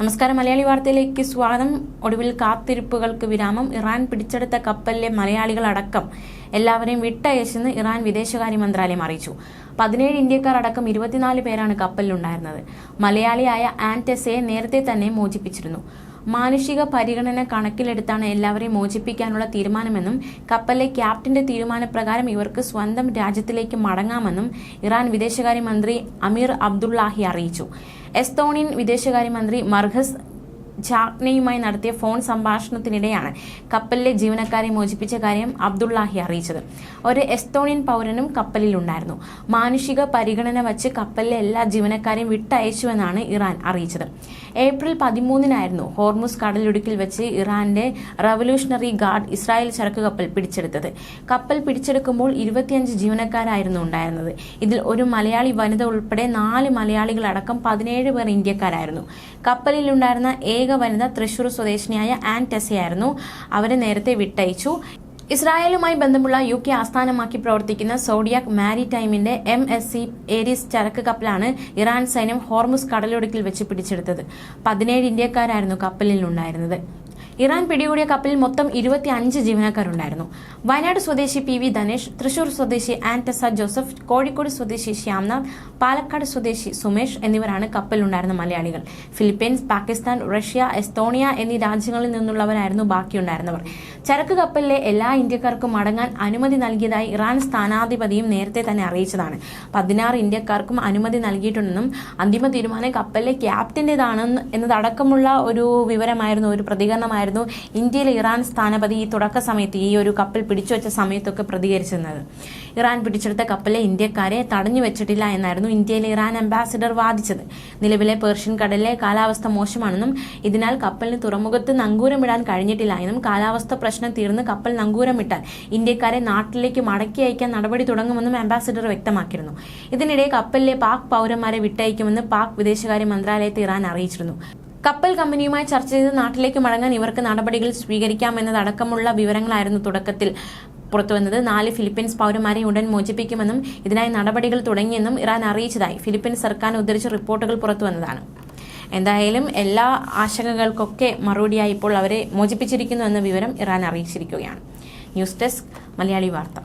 നമസ്കാരം. മലയാളി വാർത്തയിലേക്ക് സ്വാഗതം. ഒടുവിൽ കാത്തിരിപ്പുകൾക്ക് വിരാമം. ഇറാൻ പിടിച്ചെടുത്ത കപ്പലിലെ മലയാളികൾ അടക്കം എല്ലാവരെയും വിട്ടയച്ചെന്ന് ഇറാൻ വിദേശകാര്യ മന്ത്രാലയം അറിയിച്ചു. പതിനേഴ് ഇന്ത്യക്കാർ അടക്കം ഇരുപത്തിനാല് പേരാണ് കപ്പലിലുണ്ടായിരുന്നത്. മലയാളിയായ ആന്റസയെ നേരത്തെ തന്നെ മോചിപ്പിച്ചിരുന്നു. മാനുഷിക പരിഗണന കണക്കിലെടുത്താണ് എല്ലാവരെയും മോചിപ്പിക്കാനുള്ള തീരുമാനമെന്നും കപ്പലിലെ ക്യാപ്റ്റന്റെ തീരുമാനപ്രകാരം ഇവർക്ക് സ്വന്തം രാജ്യത്തിലേക്ക് മടങ്ങാമെന്നും ഇറാൻ വിദേശകാര്യമന്ത്രി അമീർ അബ്ദുള്ളാഹി അറിയിച്ചു. എസ്തോണിയൻ വിദേശകാര്യമന്ത്രി മർഹസ് ജാഗ്നയുമായി നടത്തിയ ഫോൺ സംഭാഷണത്തിനിടെയാണ് കപ്പലിലെ ജീവനക്കാരെ മോചിപ്പിച്ച കാര്യം അബ്ദുള്ളാഹി അറിയിച്ചത്. ഒരു എസ്തോണിയൻ പൗരനും കപ്പലിലുണ്ടായിരുന്നു. മാനുഷിക പരിഗണന വച്ച് കപ്പലിലെ എല്ലാ ജീവനക്കാരെയും വിട്ടയച്ചുവെന്നാണ് ഇറാൻ അറിയിച്ചത്. ഏപ്രിൽ പതിമൂന്നിനായിരുന്നു ഹോർമുസ് കടലിടുക്കിൽ വെച്ച് ഇറാന്റെ റവല്യൂഷണറി ഗാർഡ് ഇസ്രായേൽ ചരക്ക് കപ്പൽ പിടിച്ചെടുത്തത്. കപ്പൽ പിടിച്ചെടുക്കുമ്പോൾ ഇരുപത്തിയഞ്ച് ജീവനക്കാരായിരുന്നു ഉണ്ടായിരുന്നത്. ഇതിൽ ഒരു മലയാളി വനിത ഉൾപ്പെടെ നാല് മലയാളികളടക്കം പതിനേഴ് പേർ ഇന്ത്യക്കാരായിരുന്നു. കപ്പലിലുണ്ടായിരുന്ന ഏക വനിത തൃശൂർ സ്വദേശിനിയായ ആൻ ടെസയായിരുന്നു. അവരെ നേരത്തെ വിട്ടയച്ചു. ഇസ്രായേലുമായി ബന്ധമുള്ള യു കെ ആസ്ഥാനമാക്കി പ്രവർത്തിക്കുന്ന സോഡിയാക് മാരിടൈമിന്റെ എം എസ് സി ഏരീസ് ചരക്ക് കപ്പലാണ് ഇറാൻ സൈന്യം ഹോർമുസ് കടലൊടുക്കിൽ വെച്ച് പിടിച്ചെടുത്തത്. പതിനേഴ് ഇന്ത്യക്കാരായിരുന്നു കപ്പലിലുണ്ടായിരുന്നത് ഇറാൻ പിടികൂടിയ കപ്പലിൽ മൊത്തം ഇരുപത്തി അഞ്ച് ജീവനക്കാരുണ്ടായിരുന്നു. വയനാട് സ്വദേശി പി വി ധനേഷ് തൃശൂർ സ്വദേശി ആന്റസ ജോസഫ് കോഴിക്കോട് സ്വദേശി ശ്യാംനാഥ് പാലക്കാട് സ്വദേശി സുമേഷ് എന്നിവരാണ് കപ്പലിലുണ്ടായിരുന്ന മലയാളികൾ. ഫിലിപ്പീൻസ് പാകിസ്ഥാൻ റഷ്യ എസ്തോണിയ എന്നീ രാജ്യങ്ങളിൽ നിന്നുള്ളവരായിരുന്നു ബാക്കിയുണ്ടായിരുന്നവർ. ചരക്ക് കപ്പലിലെ എല്ലാ ഇന്ത്യക്കാർക്കും മടങ്ങാൻ അനുമതി നൽകിയതായി ഇറാൻ സ്ഥാനാധിപതിയും നേരത്തെ തന്നെ അറിയിച്ചതാണ്. പതിനാറ് ഇന്ത്യക്കാർക്കും അനുമതി നൽകിയിട്ടുണ്ടെന്നും അന്തിമ തീരുമാനം കപ്പലിലെ ക്യാപ്റ്റന്റേതാണ് എന്നതടക്കമുള്ള ഒരു വിവരമായിരുന്നു ഒരു പ്രതികരണമായിരുന്നു ഇന്ത്യയിലെ ഇറാൻ സ്ഥാനപതി ഈ തുടക്ക സമയത്ത് ഈ ഒരു കപ്പൽ പിടിച്ചു വെച്ച സമയത്തൊക്കെ പ്രതികരിച്ചിരുന്നത്. ഇറാൻ പിടിച്ചെടുത്ത കപ്പലെ ഇന്ത്യക്കാരെ തടഞ്ഞു വെച്ചിട്ടില്ല എന്നായിരുന്നു ഇന്ത്യയിലെ ഇറാൻ അംബാസിഡർ വാദിച്ചത്. നിലവിലെ പേർഷ്യൻ കടലിലെ കാലാവസ്ഥ മോശമാണെന്നും ഇതിനാൽ കപ്പലിന് തുറമുഖത്ത് നങ്കൂരമിടാൻ കഴിഞ്ഞിട്ടില്ല എന്നും കാലാവസ്ഥ പ്രശ്നം തീർന്ന് കപ്പൽ നങ്കൂരമിട്ടാൽ ഇന്ത്യക്കാരെ നാട്ടിലേക്ക് മടക്കി അയക്കാൻ നടപടി തുടങ്ങുമെന്നും അംബാസിഡർ വ്യക്തമാക്കിയിരുന്നു. ഇതിനിടെ കപ്പലിലെ പാക് പൗരന്മാരെ വിട്ടയക്കുമെന്ന് പാക് വിദേശകാര്യ മന്ത്രാലയത്തെ ഇറാൻ അറിയിച്ചിരുന്നു. കപ്പൽ കമ്പനിയുമായി ചർച്ച ചെയ്ത് നാട്ടിലേക്ക് മടങ്ങാൻ ഇവർക്ക് നടപടികൾ സ്വീകരിക്കാമെന്നതടക്കമുള്ള വിവരങ്ങളായിരുന്നു തുടക്കത്തിൽ പുറത്തുവന്നത്. നാല് ഫിലിപ്പീൻസ് പൗരന്മാരെ ഉടൻ മോചിപ്പിക്കുമെന്നും ഇതിനായി നടപടികൾ തുടങ്ങിയെന്നും ഇറാൻ അറിയിച്ചതായി ഫിലിപ്പീൻസ് സർക്കാർ ഉദ്ധരിച്ച റിപ്പോർട്ടുകൾ പുറത്തുവന്നതാണ്. എന്തായാലും എല്ലാ ആശങ്കകൾക്കൊക്കെ മറുപടിയായി ഇപ്പോൾ അവരെ മോചിപ്പിച്ചിരിക്കുന്നു എന്ന വിവരം ഇറാൻ അറിയിച്ചിരിക്കുകയാണ്. ന്യൂസ് ഡെസ്ക് മലയാളി വാർത്ത.